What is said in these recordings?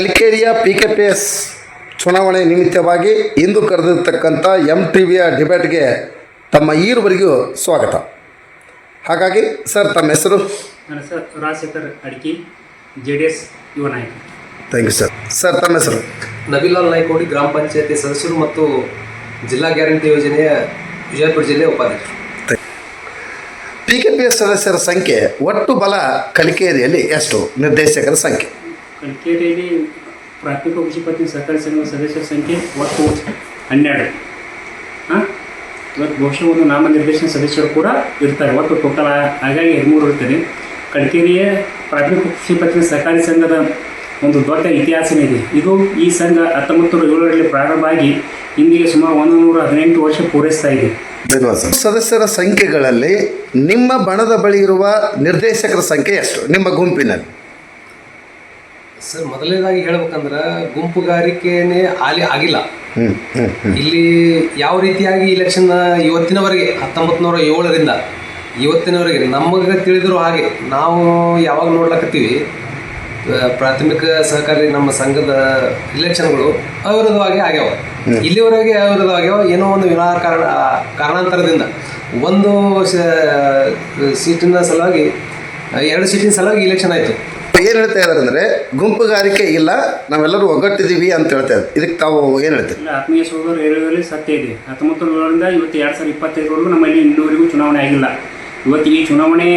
ಕಲಿಕೇರಿಯ P K P S ಚುನಾವಣೆ ನಿಮಿತ್ತವಾಗಿ ಇಂದು ಕರೆದಿರ್ತಕ್ಕಂಥ M T ವಿಯ ಡಿಬೇಟ್ಗೆ ತಮ್ಮ ಈರುವರೆಗೂ ಸ್ವಾಗತ. ಹಾಗಾಗಿ ಸರ್ ತಮ್ಮ ಹೆಸರು? ನನ್ನ ಹೆಸರು Rajashekhar Adki J D S ಯುವ ನಾಯಕ. Thank you sir. ಸರ್ ತಮ್ಮ ಹೆಸರು? ನಬಿಲಾಲ್ ನಾಯ್ಕೋಡಿ ಗ್ರಾಮ ಪಂಚಾಯತಿ ಸದಸ್ಯರು ಮತ್ತು ಜಿಲ್ಲಾ ಗ್ಯಾರಂಟಿ ಯೋಜನೆಯ ವಿಜಯಪುರ ಜಿಲ್ಲೆಯ ಉಪಾಧ್ಯಕ್ಷರು. ಪಿ ಕೆ ಪಿ ಎಸ್ ಸದಸ್ಯರ ಸಂಖ್ಯೆ ಒಟ್ಟು ಬಲ ಕಲಿಕೇರಿಯಲ್ಲಿ ಎಷ್ಟು ನಿರ್ದೇಶಕರ ಸಂಖ್ಯೆ? ಕಲ್ಕೇರಿಯಲ್ಲಿ ಪ್ರಾಥಮಿಕ ಕೃಷಿ ಪತ್ತಿನ ಸಹಕಾರಿ ಸಂಘದ ಸದಸ್ಯರ ಸಂಖ್ಯೆ ಒಟ್ಟು ಹನ್ನೆರಡು. ಹಾಂ? ಇವತ್ತು ಬಹುಶಃ ಒಂದು ನಾಮನಿರ್ದೇಶನ ಸದಸ್ಯರು ಕೂಡ ಇರ್ತಾರೆ. ಒಟ್ಟು ಟೋಟಲ್ ಹಾಗಾಗಿ ಹದಿಮೂರು ಇರ್ತದೆ. ಕಲ್ಕೇರಿಯ ಪ್ರಾಥಮಿಕ ಕೃಷಿ ಪತ್ತಿನ ಸಹಕಾರಿ ಸಂಘದ ಒಂದು ದೊಡ್ಡ ಇತಿಹಾಸನೇ ಇದೆ. ಇದು ಈ ಸಂಘ ಹತ್ತೊಂಬತ್ತು ನೂರ ಏಳರಲ್ಲಿ ಪ್ರಾರಂಭ ಆಗಿ ಇಂದಿಗೆ ಸುಮಾರು ಒಂದು ನೂರ ಹದಿನೆಂಟು ವರ್ಷ ಪೂರೈಸ್ತಾ ಇದೆ. ಸದಸ್ಯರ ಸಂಖ್ಯೆಗಳಲ್ಲಿ ನಿಮ್ಮ ಬಣದ ಬಳಿ ಇರುವ ನಿರ್ದೇಶಕರ ಸಂಖ್ಯೆ ಎಷ್ಟು? ನಿಮ್ಮ ಗುಂಪಿನಲ್ಲಿ. ಸರ್ ಮೊದಲನೇದಾಗಿ ಹೇಳ್ಬೇಕಂದ್ರ ಗುಂಪುಗಾರಿಕೆನೇ ಆಲಿ ಆಗಿಲ್ಲ. ಇಲ್ಲಿ ಯಾವ ರೀತಿಯಾಗಿ ಇಲೆಕ್ಷನ್ ಇವತ್ತಿನವರೆಗೆ ಹತ್ತೊಂಬತ್ತು ನೂರ ಏಳರಿಂದ ಇವತ್ತಿನವರೆಗೆ ನಮಗೆ ತಿಳಿದಿರೋ ಹಾಗೆ ನಾವು ಯಾವಾಗ ನೋಡ್ಲಕತ್ತೀವಿ ಪ್ರಾಥಮಿಕ ಸಹಕಾರಿ ನಮ್ಮ ಸಂಘದ ಇಲೆಕ್ಷನ್ಗಳು ಅವಿರೋಧವಾಗಿ ಆಗ್ಯಾವ. ಇಲ್ಲಿವರೆಗೆ ಅವಿರೋಧವಾಗ್ಯಾವ ಏನೋ ಒಂದು ವಿನಾಕಾರಣ ಕಾರಣಾಂತರದಿಂದ. ಒಂದು ಸೀಟಿನ ಸಲುವಾಗಿ ಎರಡು ಸೀಟಿನ ಸಲುವಾಗಿ ಇಲೆಕ್ಷನ್ ಆಯಿತು. ಏನು ಹೇಳ್ತಾ ಇದ್ದಾರೆ ಅಂದರೆ ಗುಂಪುಗಾರಿಕೆ ಇಲ್ಲ, ನಾವೆಲ್ಲರೂ ಒಗ್ಗಟ್ಟಿದ್ದೀವಿ ಅಂತ ಹೇಳ್ತಾ ಇದ್ದಾರೆ ಇದಕ್ಕೆ ತಾವು ಏನು ಹೇಳ್ತೀರಿ? ಆತ್ಮೀಯ ಸಹೋದರ ಹೇಳುವುದರಲ್ಲಿ ಸತ್ಯ ಇದೆ. ಹತ್ತೊಂಬತ್ತು ನೂರರಿಂದ ಇವತ್ತು ಎರಡು ಸಾವಿರದ ಇಪ್ಪತ್ತೈದರವರೆಗೂ ನಮ್ಮಲ್ಲಿ ಇನ್ನೂವರೆಗೂ ಚುನಾವಣೆ ಆಗಿಲ್ಲ. ಇವತ್ತು ಈ ಚುನಾವಣೆ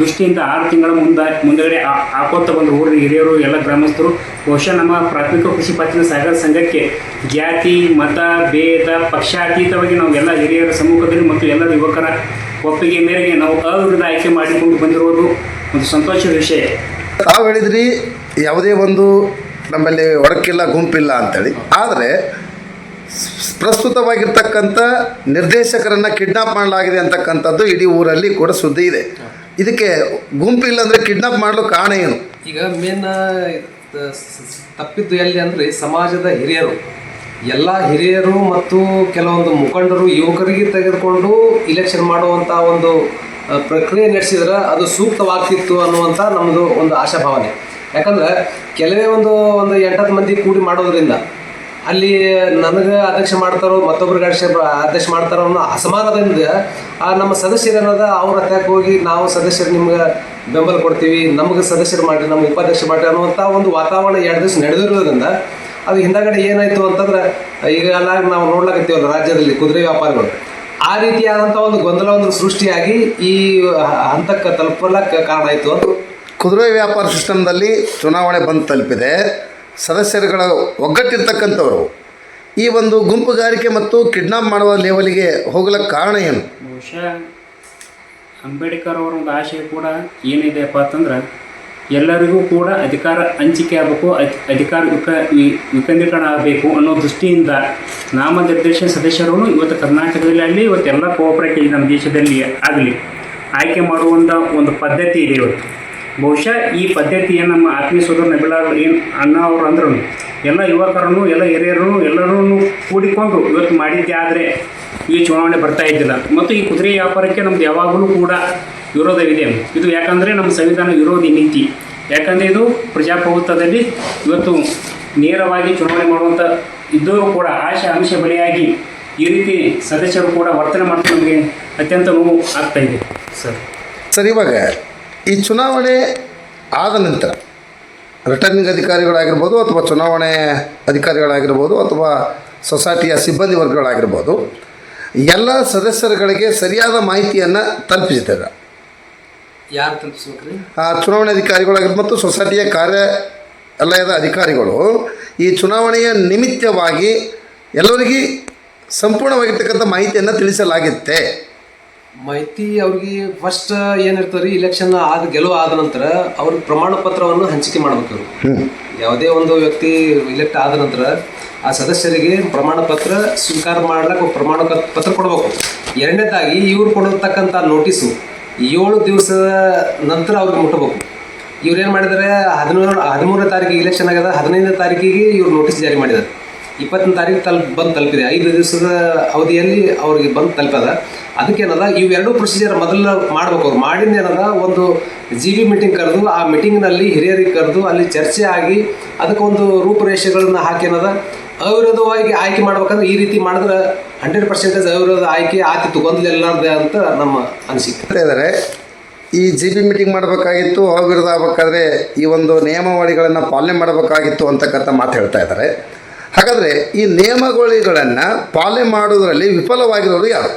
ದೃಷ್ಟಿಯಿಂದ ಆರು ತಿಂಗಳ ಮುಂದೆ, ಮುಂದಗಡೆ ಹಾಕೋತ ಬಂದು ಊರಿನ ಹಿರಿಯರು, ಎಲ್ಲ ಗ್ರಾಮಸ್ಥರು, ಬಹುಶಃ ನಮ್ಮ ಪ್ರಾಥಮಿಕ ಕೃಷಿ ಪತ್ತಿನ ಸಹಕಾರ ಸಂಘಕ್ಕೆ ಜಾತಿ, ಮತ, ಭೇದ ಪಕ್ಷಾತೀತವಾಗಿ ನಾವು ಎಲ್ಲ ಹಿರಿಯರ ಸಮ್ಮುಖದಲ್ಲಿ ಮತ್ತು ಎಲ್ಲ ಯುವಕರ ಒಪ್ಪಿಗೆ ಮೇರೆಗೆ ನಾವು ಅವಿರುದ್ಧ ಆಯ್ಕೆ ಮಾಡಿಕೊಂಡು ಬಂದಿರುವುದು ಒಂದು ಸಂತೋಷದ ವಿಷಯ. ತಾವು ಹೇಳಿದ್ರಿ, ಯಾವುದೇ ಒಂದು ನಮ್ಮಲ್ಲಿ ಒಡಕಿಲ್ಲ, ಗುಂಪಿಲ್ಲ ಅಂತೇಳಿ. ಆದರೆ, ಪ್ರಸ್ತುತವಾಗಿರ್ತಕ್ಕಂಥ ನಿರ್ದೇಶಕರನ್ನು ಕಿಡ್ನಾಪ್ ಮಾಡಲಾಗಿದೆ ಅಂತಕ್ಕಂಥದ್ದು ಇಡೀ ಊರಲ್ಲಿ ಕೂಡ ಸುದ್ದಿ ಇದೆ. ಇದಕ್ಕೆ ಗುಂಪಿಲ್ಲ ಅಂದರೆ ಕಿಡ್ನಾಪ್ ಮಾಡಲು ಕಾರಣ ಏನು? ಈಗ ಮೇನ್ ತಪ್ಪಿದ್ದು ಎಲ್ಲಿ ಅಂದರೆ ಸಮಾಜದ ಹಿರಿಯರು. ಎಲ್ಲ ಹಿರಿಯರು ಮತ್ತು ಕೆಲವೊಂದು ಮುಖಂಡರು, ಯುವಕರಿಗೆ ತೆಗೆದುಕೊಂಡು ಇಲೆಕ್ಷನ್ ಮಾಡುವಂಥ ಒಂದು ಪ್ರಕ್ರಿಯೆ ನಡೆಸಿದ್ರೆ ಅದು ಸೂಕ್ತವಾಗ್ತಿತ್ತು ಅನ್ನುವಂಥ ನಮ್ಮದು ಒಂದು ಆಶಾಭಾವನೆ. ಯಾಕಂದ್ರೆ ಕೆಲವೇ ಒಂದು ಒಂದು ಎಂಟತ್ತು ಮಂದಿ ಕೂಡಿ ಮಾಡೋದ್ರಿಂದ ಅಲ್ಲಿ ನನಗೆ ಅಧ್ಯಕ್ಷ ಮಾಡ್ತಾರೋ ಮತ್ತೊಬ್ಬರಿಗೆ ಅಧ್ಯಕ್ಷ ಅಧ್ಯಕ್ಷ ಮಾಡ್ತಾರೋ ಅನ್ನೋ ಅಸಮಾನದಿಂದ, ಆ, ನಮ್ಮ ಸದಸ್ಯರು ಏನದ ಅವ್ರ ಹತ್ಯಾಕ ಹೋಗಿ ನಾವು ಸದಸ್ಯರು ನಿಮ್ಗೆ ಬೆಂಬಲ ಕೊಡ್ತೀವಿ, ನಮಗೆ ಸದಸ್ಯರು ಮಾಡಿ ನಮ್ಗೆ ಉಪಾಧ್ಯಕ್ಷ ಮಾಡಿ ಅನ್ನುವಂಥ ಒಂದು ವಾತಾವರಣ ಎರಡು ದಿವಸ ನಡೆದಿರೋದ್ರಿಂದ ಅದು ಹಿಂದಗಡೆ ಏನಾಯಿತು ಅಂತಂದ್ರೆ ಈಗ ಎಲ್ಲ ನಾವು ನೋಡ್ಲಾಕತ್ತೀವಲ್ಲ ರಾಜ್ಯದಲ್ಲಿ ಕುದುರೆ ವ್ಯಾಪಾರಿಗಳು. ಆ ರೀತಿಯಾದಂಥ ಒಂದು ಗೊಂದಲ ಒಂದು ಸೃಷ್ಟಿಯಾಗಿ ಈ ಹಂತಕ್ಕೆ ತಲುಪಲಕ್ಕೆ ಕಾರಣ ಆಯಿತು ಅದು ಕುದುರೆ ವ್ಯಾಪಾರ ಸಿಸ್ಟಮ್ದಲ್ಲಿ ಚುನಾವಣೆ ಬಂದು ತಲುಪಿದೆ. ಸದಸ್ಯರುಗಳ ಒಗ್ಗಟ್ಟಿರ್ತಕ್ಕಂಥವರು. ಈ ಒಂದು ಗುಂಪುಗಾರಿಕೆ ಮತ್ತು ಕಿಡ್ನಾಪ್ ಮಾಡುವ ಲೆವೆಲ್ಗೆ ಹೋಗ್ಲಿಕ್ಕೆ ಕಾರಣ ಏನು? ಬಹುಶಃ ಅಂಬೇಡ್ಕರ್ ಅವರ ಒಂದು ಆಶಯ ಕೂಡ ಏನಿದೆಯಪ್ಪ ಅಂತಂದ್ರೆ ಎಲ್ಲರಿಗೂ ಕೂಡ ಅಧಿಕಾರ ಹಂಚಿಕೆ ಆಗಬೇಕು, ಅಧಿ- ಅಧಿಕಾರ ವಿಕ ವಿಕೇಂದ್ರೀಕರಣ ಆಗಬೇಕು ಅನ್ನೋ ದೃಷ್ಟಿಯಿಂದ ನಾಮನಿರ್ದೇಶನ ಸದಸ್ಯರು ಇವತ್ತು ಕರ್ನಾಟಕದಲ್ಲಿ ಆಗಲಿ, ಇವತ್ತು ಎಲ್ಲ ಕೋಆಪರೇಟಿವ್ ನಮ್ಮ ದೇಶದಲ್ಲಿ ಆಗಲಿ ಆಯ್ಕೆ ಮಾಡುವಂಥ ಒಂದು ಪದ್ಧತಿ ಇದೆ ಇವತ್ತು. ಬಹುಶಃ ಈ ಪದ್ಧತಿಯನ್ನು ನಮ್ಮ ಆತ್ಮೀಯ ಸೋದರ ನಬಿಲಾಲ್ ಏನು ಅಣ್ಣ ಅವರು ಅಂದ್ರೂ ಎಲ್ಲ ಯುವಕರನ್ನು, ಎಲ್ಲ ಹಿರಿಯರನ್ನು ಎಲ್ಲರೂ ಕೂಡಿಕೊಂಡು ಇವತ್ತು ಮಾಡಿದ್ದೇ ಆದರೆ ಈ ಚುನಾವಣೆ ಬರ್ತಾ ಇದ್ದಿಲ್ಲ. ಮತ್ತು ಈ ಕುದುರೆ ವ್ಯಾಪಾರಕ್ಕೆ ನಮ್ದು ಯಾವಾಗಲೂ ಕೂಡ ವಿರೋಧವಿದೆ ಇದು ಯಾಕಂದರೆ ನಮ್ಮ ಸಂವಿಧಾನ ವಿರೋಧಿ ನೀತಿ. ಯಾಕಂದರೆ ಇದು ಪ್ರಜಾಪ್ರಭುತ್ವದಲ್ಲಿ ಇವತ್ತು ನೇರವಾಗಿ ಚುನಾವಣೆ ಮಾಡುವಂಥ ಇದ್ದರೂ ಕೂಡ ಆಶೆ ಅಂಶ ಬಲಿಯಾಗಿ ಈ ರೀತಿ ಸದಸ್ಯರು ಕೂಡ ವರ್ತನೆ ಮಾಡ್ತಾ ನಮಗೆ ಅತ್ಯಂತ ನೋವು ಆಗ್ತಾ ಇದೆ. ಸರ್ ಸರ್, ಇವಾಗ ಈ ಚುನಾವಣೆ ಆದ ನಂತರ ರಿಟರ್ನಿಂಗ್ ಅಧಿಕಾರಿಗಳಾಗಿರ್ಬೋದು ಅಥವಾ ಚುನಾವಣೆ ಅಧಿಕಾರಿಗಳಾಗಿರ್ಬೋದು ಅಥವಾ ಸೊಸೈಟಿಯ ಸಿಬ್ಬಂದಿ ವರ್ಗಗಳಾಗಿರ್ಬೋದು, ಎಲ್ಲ ಸದಸ್ಯರುಗಳಿಗೆ ಸರಿಯಾದ ಮಾಹಿತಿಯನ್ನು ತಲುಪಿಸಿದ್ದಾರೆ ಯಾರು ತಲುಪಿಸ್ಬೇಕ್ರಿ? ಆ ಚುನಾವಣೆ ಅಧಿಕಾರಿಗಳಾಗಿರ್ಬೋದು ಮತ್ತು ಸೊಸೈಟಿಯ ಕಾರ್ಯಾಲಯದ ಅಧಿಕಾರಿಗಳು ಈ ಚುನಾವಣೆಯ ನಿಮಿತ್ತವಾಗಿ ಎಲ್ಲರಿಗೆ ಸಂಪೂರ್ಣವಾಗಿರ್ತಕ್ಕಂಥ ಮಾಹಿತಿಯನ್ನು ತಿಳಿಸಲಾಗುತ್ತೆ. ಮಾಹಿತಿ ಅವ್ರಿಗೆ ಫಸ್ಟ್ ಏನಿರ್ತದೆ ಇಲೆಕ್ಷನ್ ಆದ ಗೆಲುವು ಆದ ನಂತರ ಅವ್ರ ಪ್ರಮಾಣ ಪತ್ರವನ್ನು ಹಂಚಿಕೆ ಮಾಡಬೇಕು ಅವ್ರು. ಯಾವುದೇ ಒಂದು ವ್ಯಕ್ತಿ ಇಲೆಕ್ಟ್ ಆದ ನಂತರ ಆ ಸದಸ್ಯರಿಗೆ ಪ್ರಮಾಣ ಪತ್ರ ಸ್ವೀಕಾರ ಮಾಡ್ಲಿಕ್ಕೆ ಪ್ರಮಾಣ ಪತ್ರ ಕೊಡಬೇಕು. ಎರಡನೇದಾಗಿ ಇವ್ರು ಕೊಡತಕ್ಕಂಥ ನೋಟಿಸು ಏಳು ದಿವಸದ ನಂತರ ಅವ್ರಿಗೆ ಮುಟ್ಟಬೇಕು. ಇವ್ರು ಏನು ಮಾಡಿದ್ದಾರೆ ಹದಿಮೂರು ಹದಿಮೂರನೇ ತಾರೀಕಿಗೆ ಇಲೆಕ್ಷನ್ ಆಗ್ಯದ ಹದಿನೈದನೇ ತಾರೀಕಿಗೆ ಇವ್ರು ನೋಟಿಸ್ ಜಾರಿ ಮಾಡಿದ್ದಾರೆ ಇಪ್ಪತ್ತನೇ ತಾರೀಕು ತಲುಪ್ ಬಂದು ತಲುಪಿದೆ. ಐದು ದಿವಸದ ಅವಧಿಯಲ್ಲಿ ಅವ್ರಿಗೆ ಬಂದು ತಲುಪದ. ಅದಕ್ಕೇನದ ಇವೆರಡೂ ಪ್ರೊಸೀಜರ್ ಮೊದಲು ಮಾಡ್ಬೇಕು ಅವ್ರು. ಮಾಡಿದ ಏನದ? ಒಂದು ಜಿ ಬಿ ಮೀಟಿಂಗ್ ಕರೆದು, ಆ ಮೀಟಿಂಗ್ನಲ್ಲಿ ಹಿರಿಯರಿಗೆ ಕರೆದು, ಅಲ್ಲಿ ಚರ್ಚೆ ಆಗಿ ಅದಕ್ಕೊಂದು ರೂಪುರೇಷೆಗಳನ್ನ ಹಾಕೇನದ ಅವಿರೋಧವಾಗಿ ಆಯ್ಕೆ ಮಾಡ್ಬೇಕಂದ್ರೆ ಈ ರೀತಿ ಮಾಡಿದ್ರೆ ಹಂಡ್ರೆಡ್ ಪರ್ಸೆಂಟೇಜ್ ಅವಿರೋಧ ಆಯ್ಕೆ ಆತಿತ್ತು ಗೊಂದಲ ಅಂತ ನಮ್ಮ ಅನಿಸಿಕೆ. ಅಂದರೆ ಇದ್ದಾರೆ ಈ ಜಿ ಬಿ ಮೀಟಿಂಗ್ ಮಾಡಬೇಕಾಗಿತ್ತು ಅವಿರೋಧ ಆಗಬೇಕಾದ್ರೆ ಈ ಒಂದು ನಿಯಮಾವಳಿಗಳನ್ನು ಪಾಲನೆ ಮಾಡಬೇಕಾಗಿತ್ತು ಅಂತಕ್ಕಂಥ ಮಾತು ಹೇಳ್ತಾ ಇದ್ದಾರೆ ಹಾಗಾದರೆ ಈ ನಿಯಮಾವಳಿಗಳನ್ನು ಪಾಲನೆ ಮಾಡೋದರಲ್ಲಿ ವಿಫಲವಾಗಿರೋರು ಯಾರು?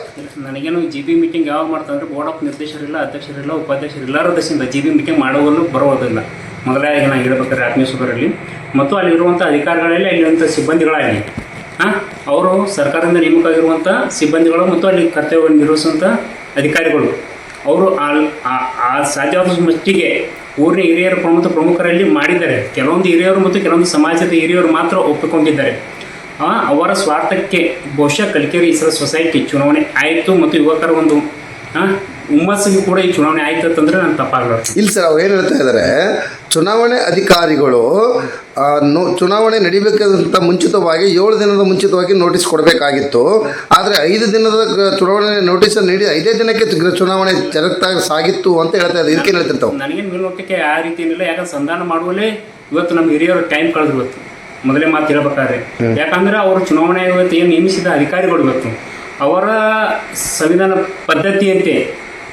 ನನಗೇನು ಜಿ ಬಿ ಮೀಟಿಂಗ್ ಯಾವಾಗ ಮಾಡ್ತಾರೆ ಬೋರ್ಡ್ ಆಫ್ ನಿರ್ದೇಶರಿಲ್ಲ ಅಧ್ಯಕ್ಷರಿಲ್ಲ ಉಪಾಧ್ಯಕ್ಷರಿಲ್ಲ ದಶಿಂದ ಜಿ ಬಿ ಮೀಟಿಂಗ್ ಮಾಡುವಲ್ಲೂ ಬರುವುದಿಲ್ಲ. ಮೊದಲಾಗಿ ನಾನು ಹೇಳ್ಬೇಕಾದ್ರೆ ಆತ್ಮೀಯ ಮತ್ತು ಅಲ್ಲಿರುವಂಥ ಅಧಿಕಾರಿಗಳಲ್ಲಿ ಅಲ್ಲಿರುವಂಥ ಸಿಬ್ಬಂದಿಗಳಾಗಲಿ ಹಾಂ ಅವರು ಸರ್ಕಾರದಿಂದ ನೇಮಕ ಆಗಿರುವಂಥ ಸಿಬ್ಬಂದಿಗಳು ಮತ್ತು ಅಲ್ಲಿ ಕರ್ತವ್ಯವನ್ನು ನಿರ್ವಹಿಸುವಂಥ ಅಧಿಕಾರಿಗಳು. ಅವರು ಆ- ಸಾಧ್ಯವಾದ ಮಟ್ಟಿಗೆ ಊರಿನ ಹಿರಿಯರು ಪ್ರಮುಖ, ಪ್ರಮುಖರಲ್ಲಿ ಮಾಡಿದ್ದಾರೆ. ಕೆಲವೊಂದು ಹಿರಿಯರು ಮತ್ತು ಕೆಲವೊಂದು ಸಮಾಜದ ಹಿರಿಯರು ಮಾತ್ರ ಒಪ್ಪಿಕೊಂಡಿದ್ದಾರೆ. ಅವರ ಸ್ವಾರ್ಥಕ್ಕೆ ಬಹುಶಃ ಕಲಿಕೇರಿ ಇಸ್ರ ಸೊಸೈಟಿ ಚುನಾವಣೆ ಆಯಿತು ಮತ್ತು ಯುವಕರ ಒಂದು ಹುಮ್ಮಸ್ಸಿಗೆ ಕೂಡ ಈ ಚುನಾವಣೆ ಆಯ್ತು ಅಂತಂದ್ರೆ ನಾನು ತಪ್ಪಾಗಲ್ಲ ಇಲ್ಲ ಸರ್, ಅವ್ರು ಏನು ಹೇಳ್ತಾ ಇದ್ದಾರೆ ಚುನಾವಣೆ ಅಧಿಕಾರಿಗಳು ನೋ ಚುನಾವಣೆ ನಡಿಬೇಕಾದಂಥ ಮುಂಚಿತವಾಗಿ ಏಳು ದಿನದ ಮುಂಚಿತವಾಗಿ ನೋಟಿಸ್ ಕೊಡಬೇಕಾಗಿತ್ತು. ಆದರೆ ಐದು ದಿನದ ಚುನಾವಣೆ ನೋಟಿಸ್ ನೀಡಿ ಐದೇ ದಿನಕ್ಕೆ ಚುನಾವಣೆ ಜರುಗ್ತಾ ಸಾಗಿತ್ತು ಅಂತ ಹೇಳ್ತಾ ಇದ್ದಾರೆ. ಇದಕ್ಕೆ ಹೇಳ್ತಿರ್ತಾವೆ? ನನಗೆ ಮೇಲ್ನೋಟಕ್ಕೆ ಆ ರೀತಿ ಏನಿಲ್ಲ. ಯಾಕಂದ್ರೆ ಸಂಧಾನ ಮಾಡುವಲ್ಲೇ ಇವತ್ತು ನಮ್ಮ ಹಿರಿಯರು ಟೈಮ್ ಕಳೆದು ಇವತ್ತು ಮೊದಲೇ ಮಾತು ಹೇಳ್ಬೇಕಾದ್ರೆ. ಯಾಕಂದ್ರೆ ಅವರು ಚುನಾವಣೆ ಇವತ್ತು ಏನು ನೇಮಿಸಿದ ಅಧಿಕಾರಿಗಳು ಇವತ್ತು. ಅವರ ಸಂವಿಧಾನ ಪದ್ಧತಿಯಂತೆ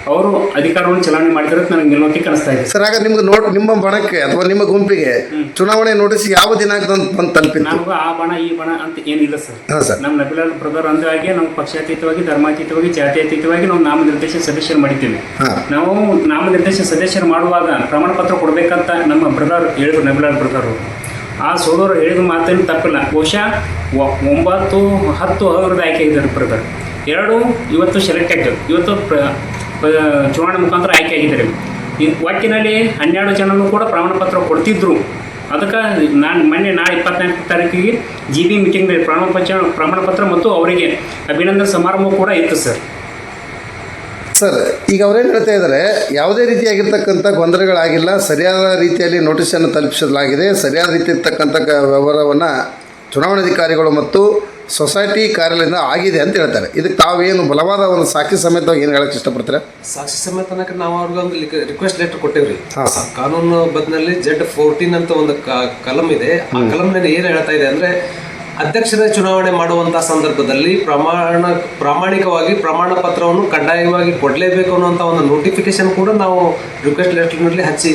ಅವರು ಅಧಿಕಾರವನ್ನು ಚಲಾವಣೆ ಮಾಡಿದ್ರೆ ನನಗೆ ನಿಲ್ಲೋಕೆ ಕಾಣಿಸ್ತಾ ಇದೆ. ಸರ್ ಆಗ ನಿಮ್ಗೆ ನೋಟ್ ನಿಮ್ಮ ಬಣಕ್ಕೆ ಅಥವಾ ನಿಮ್ಮ ಗುಂಪಿಗೆ ಚುನಾವಣೆ ನೋಟಿಸ್ ಯಾವ ದಿನಾಂಕ ಬಂದು ತಲುಪಿತ್ತು? ನಮಗೂ ಆ ಬಣ ಈ ಬಣ ಅಂತ ಏನಿಲ್ಲ ಸರ್. ಹಾಂ ಸರ್. ನಮ್ಮ ನಬಿಲಾಲ್ ಬ್ರದರ್ ಅಂದಾಗೆ ನಾವು ಪಕ್ಷಾತೀತವಾಗಿ ಧರ್ಮಾತೀತವಾಗಿ ಜಾತ್ಯತೀತವಾಗಿ ನಾವು ನಾಮನಿರ್ದೇಶನ ಸದಸ್ಯರು ಮಾಡಿದ್ದೇವೆ. ಹಾಂ. ನಾವು ನಾಮನಿರ್ದೇಶನ ಸದಸ್ಯರು ಮಾಡುವಾಗ ಪ್ರಮಾಣ ಪತ್ರ ಕೊಡಬೇಕಂತ ನಮ್ಮ ಬ್ರದರ್ ಹೇಳಿದ್ರು ನಬಿಲಾಲ್ ಬ್ರದರ್. ಆ ಸೋದರು ಹೇಳಿದ ಮಾತೇನು ತಪ್ಪಿಲ್ಲ. ಬಹುಶಃ ಒ- ಒಂಬತ್ತು ಹತ್ತು ಅವರದ್ದು ಆಯ್ಕೆ ಇದ್ದಾರೆ ಬ್ರದರ್. ಎರಡು ಇವತ್ತು ಸೆಲೆಕ್ಟೆಡ್ ಆಗಿದ್ದಾರೆ. ಇವತ್ತು ಪ್ರ ಚುನಾವಣೆ ಮುಖಾಂತರ ಆಯ್ಕೆ ಆಗಿದ್ದಾರೆ. ಈ ಒಟ್ಟಿನಲ್ಲಿ ಹನ್ನೆರಡು ಜನರು ಕೂಡ ಪ್ರಮಾಣ ಪತ್ರ ಕೊಡ್ತಿದ್ರು. ಅದಕ್ಕೆ ನಾನು ಮೊನ್ನೆ ನಾಳೆ ಇಪ್ಪತ್ನಾಲ್ಕು ತಾರೀಕಿಗೆ ಜಿ ಬಿ ಮೀಟಿಂಗ್ನಲ್ಲಿ ಪ್ರಮಾಣ ಪತ್ರ ಪ್ರಮಾಣ ಪತ್ರ ಮತ್ತು ಅವರಿಗೆ ಅಭಿನಂದನೆ ಸಮಾರಂಭ ಕೂಡ ಇತ್ತು, ಸರ್. ಸರ್, ಈಗ ಅವ್ರೇನು ಹೇಳ್ತಾ ಇದ್ದಾರೆ, ಯಾವುದೇ ರೀತಿಯಾಗಿರ್ತಕ್ಕಂಥ ಗೊಂದಲಗಳಾಗಿಲ್ಲ, ಸರಿಯಾದ ರೀತಿಯಲ್ಲಿ ನೋಟಿಸನ್ನು ತಲುಪಿಸಲಾಗಿದೆ, ಸರಿಯಾದ ರೀತಿ ಇರ್ತಕ್ಕಂಥ ವ್ಯವಹಾರವನ್ನು ಚುನಾವಣಾಧಿಕಾರಿಗಳು ಮತ್ತು ಸೊಸೈಟಿ ಕಾರ್ಯಾಲಯದಿಂದ ಆಗಿದೆ ಅಂತ ಹೇಳ್ತಾರೆ. ಇದಕ್ಕೆ ತಾವೇನು ಬಲವಾದ ಒಂದು ಸಾಕ್ಷಿ ಸಮೇತ ಏನು ಹೇಳಕ್ಕೆ ಇಷ್ಟಪಡ್ತಾರೆ? ಸಾಕ್ಷಿ ಸಮೇತನಕ ನಾವು ಅವ್ರಿಗೆ ಒಂದು ರಿಕ್ವೆಸ್ಟ್ ಲೆಟರ್ ಕೊಟ್ಟಿವ್ರಿ. ಆ ಕಾನೂನು ಬದ್ನಲ್ಲಿ ಜೆಡ್ ಫೋರ್ಟೀನ್ ಅಂತ ಒಂದು ಕಲಂ ಇದೆ. ಆ ಕಲಂ ಏನು ಹೇಳ್ತಾ ಇದೆ ಅಂದ್ರೆ ಅಧ್ಯಕ್ಷರ ಚುನಾವಣೆ ಮಾಡುವಂತಹ ಸಂದರ್ಭದಲ್ಲಿ ಪ್ರಮಾಣ ಪ್ರಾಮಾಣಿಕವಾಗಿ ಪ್ರಮಾಣ ಪತ್ರವನ್ನು ಕಡ್ಡಾಯವಾಗಿ ಕೊಡಲೇಬೇಕು ಅನ್ನುವಂಥ ಒಂದು ನೋಟಿಫಿಕೇಶನ್ ಕೂಡ ನಾವು ರಿಕ್ವೆಸ್ಟ್ ಲೆಟರ್ನಲ್ಲಿ ಹಚ್ಚಿ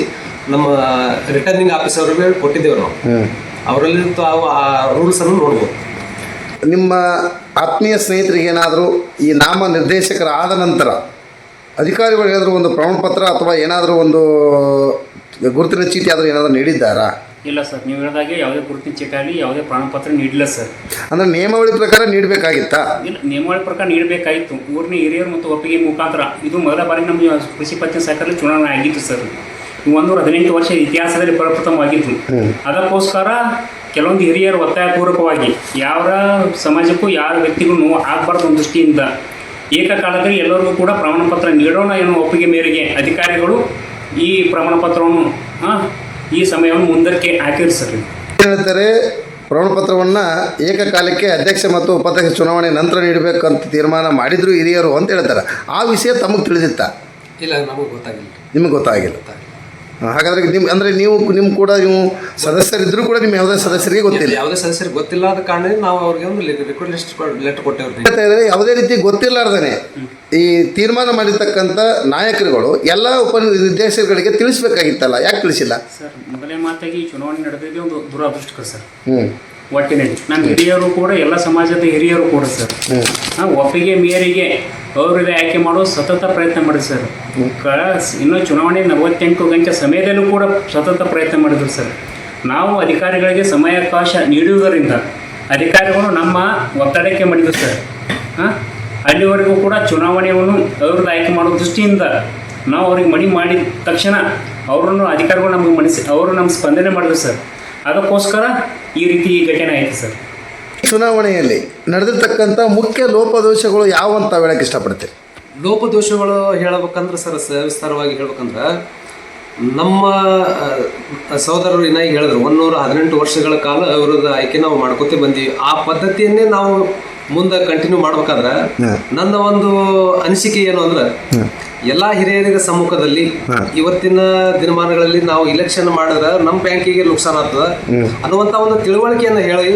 ನಮ್ಮ ರಿಟರ್ನಿಂಗ್ ಆಫೀಸ್ ಅವರಿಗೆ ಕೊಟ್ಟಿದ್ದೇವೆ ನಾವು. ಅವರಲ್ಲಿ ತಾವು ಆ ರೂಲ್ಸ್ ಅನ್ನು ನೋಡ್ಬೋದು. ನಿಮ್ಮ ಆತ್ಮೀಯ ಸ್ನೇಹಿತರಿಗೆ ಏನಾದರೂ ಈ ನಾಮ ನಿರ್ದೇಶಕರಾದ ನಂತರ ಅಧಿಕಾರಿಗಳು ಏನಾದರೂ ಒಂದು ಪ್ರಮಾಣಪತ್ರ ಅಥವಾ ಏನಾದರೂ ಒಂದು ಗುರುತಿನ ಚೀಟಿ ಆದರೂ ಏನಾದರೂ ನೀಡಿದ್ದಾರಾ? ಇಲ್ಲ ಸರ್ ನೀವು ಹೇಳಿದಾಗೆ ಯಾವುದೇ ಗುರುತಿನ ಚೀಟಿ ಆಗಲಿ ಯಾವುದೇ ಪ್ರಮಾಣಪತ್ರ ನೀಡಿಲ್ಲ ಸರ್. ಅಂದರೆ ನಿಯಮಾವಳಿ ಪ್ರಕಾರ ನೀಡಬೇಕಾಗಿತ್ತಾ? ಇಲ್ಲ ನಿಯಮಾವಳಿ ಪ್ರಕಾರ ನೀಡಬೇಕಾಗಿತ್ತು. ಊರಿನ ಹಿರಿಯರು ಮತ್ತು ಒಪ್ಪಿಗೆ ಮುಖಾಂತರ ಇದು ಮೊದಲ ಬಾರಿ ನಮ್ಮ ಕೃಷಿ ಪತ್ತಿನ ಸರ್ಕಾರದಲ್ಲಿ ಚುನಾವಣೆ ಆಗಿತ್ತು ಸರ್. ಒಂದೂರ ಒಂದು ಹದಿನೆಂಟು ವರ್ಷ ಇತಿಹಾಸದಲ್ಲಿ ಪ್ರಪ್ರಥಮವಾಗಿತ್ತು. ಅದಕ್ಕೋಸ್ಕರ ಕೆಲವೊಂದು ಹಿರಿಯರು ಒತ್ತಾಯಪೂರ್ವಕವಾಗಿ ಯಾವ ಸಮಾಜಕ್ಕೂ ಯಾರ ವ್ಯಕ್ತಿಗೂ ನೋವು ಆಗಬಾರ್ದು ಒಂದು ದೃಷ್ಟಿಯಿಂದ ಏಕಕಾಲದಲ್ಲಿ ಎಲ್ಲರಿಗೂ ಕೂಡ ಪ್ರಮಾಣ ಪತ್ರ ನೀಡೋಣ ಎನ್ನುವ ಒಪ್ಪಿಗೆ ಮೇರೆಗೆ ಅಧಿಕಾರಿಗಳು ಈ ಪ್ರಮಾಣ ಪತ್ರವನ್ನು ಈ ಸಮಯವನ್ನು ಮುಂದಕ್ಕೆ ಆಚರಿಸಲಿ ಸರ್ ಏನ್ ಹೇಳ್ತಾರೆ ಪ್ರಮಾಣಪತ್ರವನ್ನು ಏಕಕಾಲಕ್ಕೆ ಅಧ್ಯಕ್ಷ ಮತ್ತು ಉಪಾಧ್ಯಕ್ಷ ಚುನಾವಣೆ ನಂತರ ನೀಡಬೇಕಂತ ತೀರ್ಮಾನ ಮಾಡಿದ್ರು ಹಿರಿಯರು ಅಂತ ಹೇಳ್ತಾರೆ. ಆ ವಿಷಯ ತಮಗೆ ತಿಳಿದಿತ್ತ? ಇಲ್ಲ ನಮಗೆ ಗೊತ್ತಾಗಿಲ್ಲ. ನಿಮಗೆ ಗೊತ್ತಾಗಿಲ್ಲ. ಹಾಗಾದ್ರೆ ನಿಮ್ ಅಂದ್ರೆ ನೀವು ನಿಮ್ಮ ಕೂಡ ನೀವು ಸದಸ್ಯರಿದ್ದರೂ ಕೂಡ ನಿಮ್ಮ ಯಾವುದೇ ಸದಸ್ಯರಿಗೆ ಗೊತ್ತಿಲ್ಲ. ಯಾವುದೇ ಸದಸ್ಯರಿಗೆ ಗೊತ್ತಿಲ್ಲ ಆದ ಕಾರಣ ನಾವು ಅವ್ರಿಗೆ ಒಂದು ರಿಕ್ವೆಸ್ಟ್ ಲೆಟರ್ ಕೊಟ್ಟೇವ್ರಿ ಹೇಳ್ತಾ ಇದ್ದಾರೆ ಯಾವುದೇ ರೀತಿ ಗೊತ್ತಿಲ್ಲಾರ್ದೇ ಈ ತೀರ್ಮಾನ ಮಾಡಿರ್ತಕ್ಕಂಥ ನಾಯಕರುಗಳು ಎಲ್ಲ ಉಪ ನಿರ್ದೇಶಕರಿಗೆ ತಿಳಿಸ್ಬೇಕಾಗಿತ್ತಲ್ಲ ಯಾಕೆ ತಿಳಿಸಿಲ್ಲ? ಸರ್ ಮೊದಲೇ ಮಾತಾಗಿ ಈ ಚುನಾವಣೆ ನಡೆದಿದೆ ಒಂದು ದುರಾದೃಷ್ಟಕರ ಸರ್. ಹ್ಞೂ ಒಟ್ಟಿನಲ್ಲಿ. ನಮ್ಮ ಹಿರಿಯರು ಕೂಡ ಎಲ್ಲ ಸಮಾಜದ ಹಿರಿಯರು ಕೂಡ ಸರ್. ಹಾಂ ಒಪ್ಪಿಗೆ ಮೇರಿಗೆ ಅವರಿಗೆ ಆಯ್ಕೆ ಮಾಡೋ ಸತತ ಪ್ರಯತ್ನ ಮಾಡಿದ್ರು ಸರ್. ಕ ಇನ್ನು ಚುನಾವಣೆ ನಲವತ್ತೆಂಟು ಗಂಟೆ ಸಮಯದಲ್ಲೂ ಕೂಡ ಸತತ ಪ್ರಯತ್ನ ಮಾಡಿದ್ರು ಸರ್. ನಾವು ಅಧಿಕಾರಿಗಳಿಗೆ ಸಮಯಾವಕಾಶ ನೀಡುವುದರಿಂದ ಅಧಿಕಾರಿಗಳು ನಮ್ಮ ಒತ್ತಡಕ್ಕೆ ಮಾಡಿದ್ರು ಸರ್. ಹಾಂ ಅಲ್ಲಿವರೆಗೂ ಕೂಡ ಚುನಾವಣೆಯನ್ನು ಅವ್ರದ್ದು ಆಯ್ಕೆ ಮಾಡೋ ದೃಷ್ಟಿಯಿಂದ ನಾವು ಅವ್ರಿಗೆ ಮಣಿ ಮಾಡಿದ ತಕ್ಷಣ ಅವರನ್ನು ಅಧಿಕಾರಿಗಳು ನಮಗೆ ಮಣಿಸಿ ಅವರು ನಮ್ಮ ಸ್ಪಂದನೆ ಮಾಡಿದ್ರು ಸರ್. ಅದಕ್ಕೋಸ್ಕರ ಈ ರೀತಿ ಘಟನೆ ಆಯಿತು ಸರ್. ಚುನಾವಣೆಯಲ್ಲಿ ನಡೆದಿರ್ತಕ್ಕಂಥ ಮುಖ್ಯ ಲೋಪದೋಷಗಳು ಯಾವ ಅಂತ ಹೇಳಕ್ಕೆ ಇಷ್ಟಪಡ್ತೀರಿ? ಲೋಪದೋಷಗಳು ಹೇಳಬೇಕಂದ್ರೆ ಸರ್ ವಿಸ್ತಾರವಾಗಿ ಹೇಳ್ಬೇಕಂದ್ರೆ ನಮ್ಮ ಸಹೋದರರು ಏನಾಗಿ ಹೇಳಿದ್ರು ಒಂದೂರ ಹದಿನೆಂಟು ವರ್ಷಗಳ ಕಾಲ ಅವ್ರದ್ದು ಆಯ್ಕೆ ನಾವು ಮಾಡ್ಕೋತೇ ಬಂದೀವಿ. ಆ ಪದ್ಧತಿಯನ್ನೇ ನಾವು ಮುಂದೆ ಕಂಟಿನ್ಯೂ ಮಾಡ್ಬೇಕಾದ್ರೆ ನನ್ನ ಒಂದು ಅನಿಸಿಕೆ ಏನು ಅಂದ್ರೆ ಎಲ್ಲಾ ಹಿರಿಯರಿಗ ಸಮ್ಮುಖದಲ್ಲಿ ಇವತ್ತಿನ ದಿನಮಾನಗಳಲ್ಲಿ ನಾವು ಇಲೆಕ್ಷನ್ ಮಾಡಿದ್ರೆ ನಮ್ಮ ಬ್ಯಾಂಕಿಗೆ ನುಕ್ಸಾನ್ ಆಗ್ತದ ಅನ್ನುವಂತ ಒಂದು ತಿಳುವಳಿಕೆಯನ್ನು ಹೇಳಿ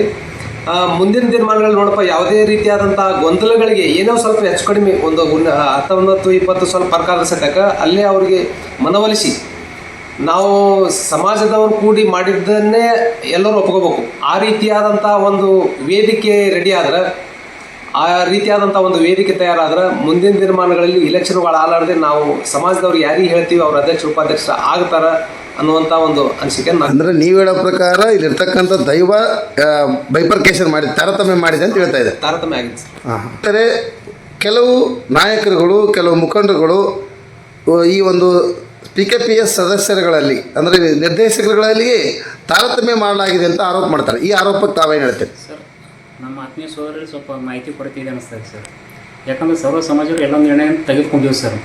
ಮುಂದಿನ ದಿನಮಾನಗಳಲ್ಲಿ ನೋಡಪ್ಪ ಯಾವುದೇ ರೀತಿಯಾದಂತಹ ಗೊಂದಲಗಳಿಗೆ ಏನೋ ಸ್ವಲ್ಪ ಹೆಚ್ಚು ಕಡಿಮೆ ಒಂದು ಹತ್ತೊಂಬತ್ತು ಇಪ್ಪತ್ತು ಸ್ವಲ್ಪ ಪ್ರಕಾರ ಸತಕ ಅಲ್ಲೇ ಅವರಿಗೆ ಮನವೊಲಿಸಿ ನಾವು ಸಮಾಜದವರು ಕೂಡಿ ಮಾಡಿದ್ದನ್ನೇ ಎಲ್ಲರೂ ಒಪ್ಕೋಬೇಕು. ಆ ರೀತಿಯಾದಂತಹ ಒಂದು ವೇದಿಕೆ ರೆಡಿ ಆದ್ರೆ ಆ ರೀತಿಯಾದಂಥ ಒಂದು ವೇದಿಕೆ ತಯಾರಾದ್ರೆ ಮುಂದಿನ ದಿನಮಾನಗಳಲ್ಲಿ ಇಲೆಕ್ಷನ್ಗಳು ಆಲಾರದೆ ನಾವು ಸಮಾಜದವ್ರು ಯಾರಿಗೆ ಹೇಳ್ತೀವಿ ಅವ್ರ ಅಧ್ಯಕ್ಷ ಉಪಾಧ್ಯಕ್ಷ ಆಗ್ತಾರ ಅನ್ನುವಂಥ ಒಂದು ಅನಿಸಿಕೆ ಅಂದ್ರೆ ಅಂದರೆ ನೀವು ಹೇಳೋ ಪ್ರಕಾರ ಇಲ್ಲಿರ್ತಕ್ಕಂಥ ದೈವ ಬೈಪರ್ಕೇಶನ್ ಮಾಡಿ ತಾರತಮ್ಯ ಮಾಡಿದೆ ಅಂತ ಹೇಳ್ತಾ ಇದೆ. ತಾರತಮ್ಯ ಆಗಿದೆ ಸರ್. ಕೆಲವು ನಾಯಕರುಗಳು ಕೆಲವು ಮುಖಂಡರುಗಳು ಈ ಒಂದು ಪಿ ಕೆ ಪಿ ಎಸ್ ಸದಸ್ಯರುಗಳಲ್ಲಿ ಅಂದರೆ ನಿರ್ದೇಶಕರುಗಳಲ್ಲಿ ತಾರತಮ್ಯ ಮಾಡಲಾಗಿದೆ ಅಂತ ಆರೋಪ ಮಾಡ್ತಾರೆ. ಈ ಆರೋಪಕ್ಕೆ ತಾವೇನು ಹೇಳ್ತೀರಿ? ಸರ್ ನಮ್ಮ ಆತ್ಮೀಯ ಸೋದರಲ್ಲಿ ಸ್ವಲ್ಪ ಮಾಹಿತಿ ಕೊಡ್ತಿದೆ ಅನಿಸ್ತದೆ ಸರ್. ಯಾಕಂದರೆ ಸರ್ವ ಸಮಾಜರು ಎಲ್ಲ ನಿರ್ಣಯ ತೆಗೆದುಕೊಂಡಿವೆ ಸರ್.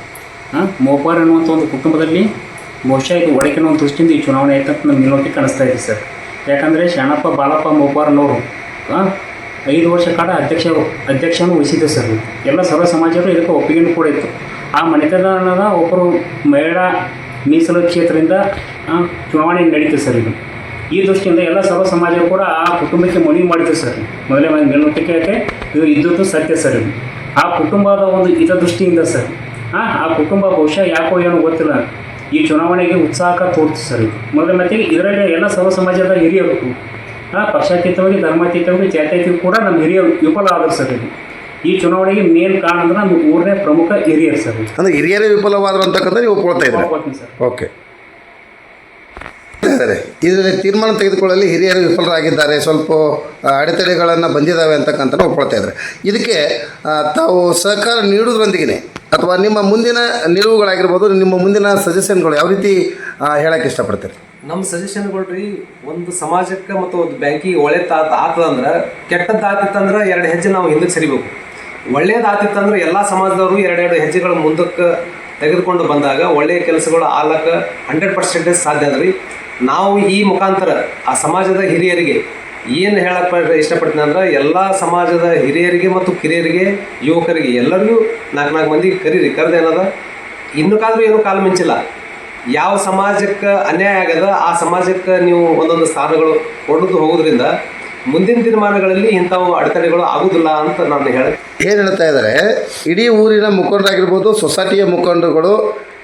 ಹಾಂ, ಮೋಪಾರ್ ಅನ್ನುವಂಥ ಒಂದು ಕುಟುಂಬದಲ್ಲಿ ಬಹುಶಃ ಇದು ಒಡಕಿನ ಒಂದು ದೃಷ್ಟಿಯಿಂದ ಈ ಚುನಾವಣೆ ಆಯ್ತಂತ ನಮ್ಮ ನಿಲ್ಲೋಕೆ ಕಾಣಿಸ್ತಾ ಇದೆ ಸರ್. ಯಾಕಂದರೆ ಶರಣಪ್ಪ ಬಾಲಪ್ಪ, ಮೋಪಾರ್ ಅನ್ನೋರು, ಹಾಂ, ಐದು ವರ್ಷ ಕಾಲ ಅಧ್ಯಕ್ಷ, ಅಧ್ಯಕ್ಷನೂ ವಹಿಸಿದ್ದೆ ಸರ್. ಎಲ್ಲ ಸರ್ವ ಸಮಾಜರು ಇದಕ್ಕೆ ಒಪ್ಪಿಗೆನೂ ಕೂಡ ಇತ್ತು. ಆ ಮನೆತನದ ಒಬ್ಬರು ಮಹಿಳಾ ಮೀಸಲು ಕ್ಷೇತ್ರದಿಂದ ಚುನಾವಣೆ ನಡೀತು ಸರ್ ಇದು. ಈ ದೃಷ್ಟಿಯಿಂದ ಎಲ್ಲ ಸರ್ವ ಸಮಾಜ ಕೂಡ ಆ ಕುಟುಂಬಕ್ಕೆ ಮನವಿ ಮಾಡಿದೆ ಸರ್. ಮೊದಲೇ ಒಂದು ಮೇಲ್ನೋಟಕ್ಕೆ ಇದು ಇದ್ದದ್ದು ಸತ್ಯ ಸರ್ ಆ ಕುಟುಂಬದ ಒಂದು ಹಿತದೃಷ್ಟಿಯಿಂದ ಸರ್ ಆ ಆ ಕುಟುಂಬ ಬಹುಶಃ ಯಾಕೋ ಏನೋ ಗೊತ್ತಿಲ್ಲ. ಈ ಚುನಾವಣೆಗೆ ಉತ್ಸಾಹ ತೋರ್ತು ಸರ್ ಇದು. ಮೊದಲ ಮತ್ತೆ ಇದರಲ್ಲಿ ಎಲ್ಲ ಸರ್ವ ಸಮಾಜದ ಹಿರಿಯರು. ಆ ಪಕ್ಷಾತೀತವಾಗಿ ಧರ್ಮಾತೀತವಾಗಿ ಜಾತ್ಯತೀತ ಕೂಡ ನಮ್ಮ ಹಿರಿಯರು ವಿಫಲ ಆದರು ಸರ್ ಇದು. ಈ ಚುನಾವಣೆಗೆ ಮೇನ್ ಕಾರಣ ಅಂದ್ರೆ ನಮ್ಮ ಊರನೇ ಪ್ರಮುಖ ಹಿರಿಯರು ಸರ್ ಅಂದ್ರೆ ಹಿರಿಯರೇ ವಿಫಲವಾದರು ಅಂತಕ್ಕಂಥ ನೀವು ಕೊಡ್ತಾ ಇದ್ದೀರಾ. ಸರ್. ಓಕೆ. ಸರಿ ಇದರಲ್ಲಿ ತೀರ್ಮಾನ ತೆಗೆದುಕೊಳ್ಳಲು, ಹಿರಿಯರು ವಿಫಲರಾಗಿದ್ದಾರೆ, ಸ್ವಲ್ಪ ಅಡೆತಡೆಗಳನ್ನು ಬಂದಿದ್ದಾವೆ ಅಂತಕ್ಕಂಥ ಒಪ್ಕೊಳ್ತಾ ಇದ್ದಾರೆ. ಇದಕ್ಕೆ ತಾವು ಸಹಕಾರ ನೀಡುವುದರೊಂದಿಗೆ ಅಥವಾ ನಿಮ್ಮ ಮುಂದಿನ ನಿಲುವುಗಳಾಗಿರ್ಬೋದು, ನಿಮ್ಮ ಮುಂದಿನ ಸಜೆಷನ್ಗಳು ಯಾವ ರೀತಿ ಹೇಳಕ್ಕೆ ಇಷ್ಟಪಡ್ತೀರಿ? ನಮ್ಮ ಸಜೆಷನ್ಗಳು ರೀ ಒಂದು ಸಮಾಜಕ್ಕೆ ಮತ್ತು ಒಂದು ಬ್ಯಾಂಕಿಗೆ ಒಳ್ಳೇದು ಆತದಂದ್ರೆ ಕೆಟ್ಟದ್ದು ಆತಿತ್ತಂದ್ರೆ ಎರಡು ಹೆಜ್ಜೆ ನಾವು ಹಿಂದಕ್ಕೆ ಸರಿಬೇಕು. ಒಳ್ಳೆಯದು ಆತಿತ್ತಂದ್ರೆ ಎಲ್ಲ ಸಮಾಜದವರು ಎರಡೆರಡು ಹೆಜ್ಜೆಗಳ ಮುಂದಕ್ಕೆ ತೆಗೆದುಕೊಂಡು ಬಂದಾಗ ಒಳ್ಳೆಯ ಕೆಲಸಗಳು ಆಲಕ್ಕೆ ಹಂಡ್ರೆಡ್ ಪರ್ಸೆಂಟೇಜ್ ಸಾಧ್ಯ ಅದ ರೀ ನಾವು ಈ ಮುಖಾಂತರ ಆ ಸಮಾಜದ ಹಿರಿಯರಿಗೆ ಏನು ಹೇಳಕ್ಕೆ ಇಷ್ಟಪಡ್ತೀನಿ ಅಂದ್ರೆ ಎಲ್ಲ ಸಮಾಜದ ಹಿರಿಯರಿಗೆ ಮತ್ತು ಕಿರಿಯರಿಗೆ, ಯುವಕರಿಗೆ ಎಲ್ಲರಿಗೂ ನಾಲ್ಕು ನಾಲ್ಕು ಮಂದಿ ಕರೀರಿ. ಕರೆದೇನದ ಇನ್ನು ಕಾದ್ರೂ ಏನು ಕಾಲ ಮಿಂಚಿಲ್ಲ. ಯಾವ ಸಮಾಜಕ್ಕೆ ಅನ್ಯಾಯ ಆಗದ ಆ ಸಮಾಜಕ್ಕೆ ನೀವು ಒಂದೊಂದು ಸ್ಥಾನಗಳು ಹೊಡೆದು ಹೋಗೋದ್ರಿಂದ ಮುಂದಿನ ದಿನಮಾನಗಳಲ್ಲಿ ಇಂಥವು ಅಡೆತಡೆಗಳು ಆಗುದಿಲ್ಲ ಅಂತ ನಾನು ಹೇಳ ಏನು ಹೇಳ್ತಾ ಇದ್ದಾರೆ ಇಡೀ ಊರಿನ ಮುಖಂಡರಾಗಿರ್ಬೋದು, ಸೊಸೈಟಿಯ ಮುಖಂಡರುಗಳು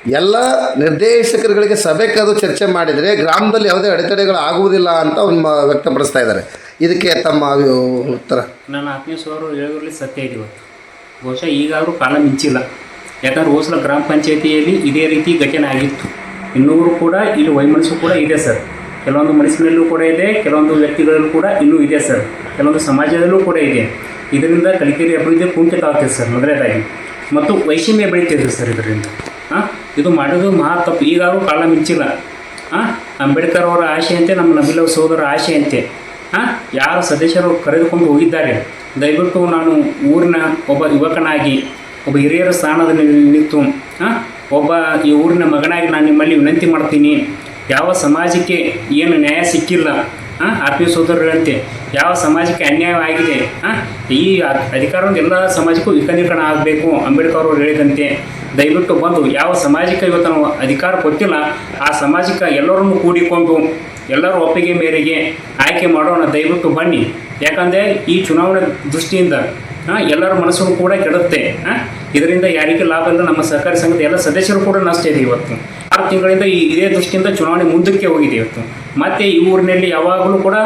ಎಲ್ಲ ನಿರ್ದೇಶಕರುಗಳಿಗೆ ಸಭೆ ಕರೆದು ಚರ್ಚೆ ಮಾಡಿದರೆ ಗ್ರಾಮದಲ್ಲಿ ಯಾವುದೇ ಅಡೆತಡೆಗಳು ಆಗುವುದಿಲ್ಲ ಅಂತ ಮ- ವ್ಯಕ್ತಪಡಿಸ್ತಾ ಇದ್ದಾರೆ. ಇದಕ್ಕೆ ತಮ್ಮ ಉತ್ತರ. ನನ್ನ ಆತ್ಮೀಯ ಸೋರು ಹೇಳಿದ್ರಲ್ಲಿ ಸತ್ಯ ಇದೆ ಇವತ್ತು. ಬಹುಶಃ ಈಗಾದರೂ ಕಾಲ ಮಿಂಚಿಲ್ಲ. ಯಾಕಂದ್ರೆ ಹೋಸಲ ಗ್ರಾಮ ಪಂಚಾಯತಿಯಲ್ಲಿ ಇದೇ ರೀತಿ ಘಟನೆ ಆಗಿತ್ತು. ಇನ್ನೂರು ಕೂಡ ಇಲ್ಲಿ ವೈಮನಸ್ಸು ಕೂಡ ಇದೆ ಸರ್. ಕೆಲವೊಂದು ಮನಸ್ಸಿನಲ್ಲೂ ಕೂಡ ಇದೆ, ಕೆಲವೊಂದು ವ್ಯಕ್ತಿಗಳಲ್ಲೂ ಕೂಡ ಇನ್ನೂ ಇದೆ ಸರ್. ಕೆಲವೊಂದು ಸಮಾಜದಲ್ಲೂ ಕೂಡ ಇದೆ. ಇದರಿಂದ ಕಲಿಕೆರಿ ಅಭಿವೃದ್ಧಿ ಕುಂಠಿತ ಆಗ್ತದೆ ಸರ್ ಮೊದಲನೇದಾಗಿ. ಮತ್ತು ವೈಷಮ್ಯ ಬೆಳೀತಿದೆ ಸರ್ ಇದರಿಂದ. ಹಾಂ? ಇದು ಮಾಡೋದು ಮಹಾ ತಪ್ಪು. ಈಗಾದರೂ ಕಾಲ ಮಿಂಚಿಲ್ಲ. ಹಾಂ? ಅಂಬೇಡ್ಕರ್ ಅವರ ಆಶೆಯಂತೆ, ನಮ್ಮ ನಮಿಲ ಸೋದರ ಆಶೆಯಂತೆ, ಹಾಂ? ಯಾರು ಸದಸ್ಯರು ಕರೆದುಕೊಂಡು ಹೋಗಿದ್ದಾರೆ. ದಯವಿಟ್ಟು ನಾನು ಊರಿನ ಒಬ್ಬ ಯುವಕನಾಗಿ, ಒಬ್ಬ ಹಿರಿಯರ ಸ್ಥಾನದಲ್ಲಿ ನಿಂತು, ಹಾಂ? ಒಬ್ಬ ಈ ಊರಿನ ಮಗನಾಗಿ ನಾನು ನಿಮ್ಮಲ್ಲಿ ವಿನಂತಿ ಮಾಡ್ತೀನಿ. ಯಾವ ಸಮಾಜಕ್ಕೆ ಏನು ನ್ಯಾಯ ಸಿಕ್ಕಿಲ್ಲ ಹಾಂ ಪಿ ಸೋದರರಂತೆ ಯಾವ ಸಮಾಜಕ್ಕೆ ಅನ್ಯಾಯವಾಗಿದೆ ಹಾಂ ಈ ಅಧಿಕಾರ ಎಲ್ಲ ಸಮಾಜಕ್ಕೂ ವಿಕಲೀಕರಣ ಆಗಬೇಕು, ಅಂಬೇಡ್ಕರ್ ಅವರು ಹೇಳಿದಂತೆ, ದಯವಿಟ್ಟು ಬಂದು ಯಾವ ಸಮಾಜಕ್ಕೆ ಇವತ್ತು ನಾವು ಅಧಿಕಾರ ಕೊಟ್ಟಿಲ್ಲ, ಆ ಸಮಾಜಕ್ಕೆ ಎಲ್ಲರನ್ನು ಕೂಡಿಕೊಂಡು, ಎಲ್ಲರ ಒಪ್ಪಿಗೆ ಮೇರೆಗೆ ಆಯ್ಕೆ ಮಾಡೋಣ ದಯವಿಟ್ಟು ಬನ್ನಿ. ಯಾಕಂದರೆ ಈ ಚುನಾವಣೆ ದೃಷ್ಟಿಯಿಂದ ಎಲ್ಲರ ಮನಸ್ಸು ಕೂಡ ಕೆಡುತ್ತೆ. ಇದರಿಂದ ಯಾರಿಗೆ ಲಾಭ ಇಲ್ಲ, ನಮ್ಮ ಸಹಕಾರಿ ಸಂಘದ ಎಲ್ಲ ಸದಸ್ಯರು ಕೂಡ ನಷ್ಟ ಇದೆ ಇವತ್ತು. ಆರು ತಿಂಗಳಿಂದ ಈ ಇದೇ ದೃಷ್ಟಿಯಿಂದ ಚುನಾವಣೆ ಮುಂದಕ್ಕೆ ಹೋಗಿದೆ ಇವತ್ತು. ಮತ್ತು ಈ ಊರಿನಲ್ಲಿ ಯಾವಾಗಲೂ ಕೂಡ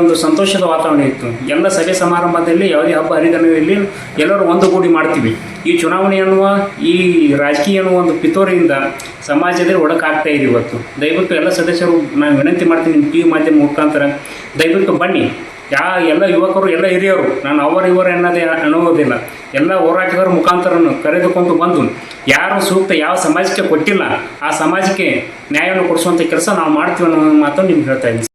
ಒಂದು ಸಂತೋಷದ ವಾತಾವರಣ ಇತ್ತು. ಎಲ್ಲ ಸಭೆ ಸಮಾರಂಭದಲ್ಲಿ ಯಾವುದೇ ಹಬ್ಬ ಹರಿದಿನದಲ್ಲಿ ಎಲ್ಲರೂ ಒಂದುಗೂಡಿ ಮಾಡ್ತೀವಿ. ಈ ಚುನಾವಣೆ ಅನ್ನುವ ಈ ರಾಜಕೀಯ ಅನ್ನುವ ಒಂದು ಪಿತೋರಿಯಿಂದ ಸಮಾಜದಲ್ಲಿ ಒಡಕಾಗ್ತಾ ಇದೆ ಇವತ್ತು. ದಯವಿಟ್ಟು ಎಲ್ಲ ಸದಸ್ಯರು, ನಾನು ವಿನಂತಿ ಮಾಡ್ತೀನಿ ಟಿ ವಿ ಮಾಧ್ಯಮ ಮುಖಾಂತರ. ದಯವಿಟ್ಟು ಬನ್ನಿ. ಯಾ ಎಲ್ಲ ಯುವಕರು, ಎಲ್ಲ ಹಿರಿಯರು, ನಾನು ಅವರು ಇವರು ಅನ್ನೋದೇ ಅನ್ನೋದಿಲ್ಲ. ಎಲ್ಲ ಹೋರಾಟಗಾರ ಮುಖಾಂತರನ್ನು ಕರೆದುಕೊಂಡು ಬಂದು, ಯಾರು ಸೂಕ್ತ ಯಾವ ಸಮಾಜಕ್ಕೆ ಕೊಟ್ಟಿಲ್ಲ, ಆ ಸಮಾಜಕ್ಕೆ ನ್ಯಾಯವನ್ನು ಕೊಡಿಸುವಂಥ ಕೆಲಸ ನಾವು ಮಾಡ್ತೀವಿ ಅನ್ನೋ ಮಾತನ್ನು ನಿಮ್ಗೆ ಹೇಳ್ತಾ ಇದ್ದೀನಿ.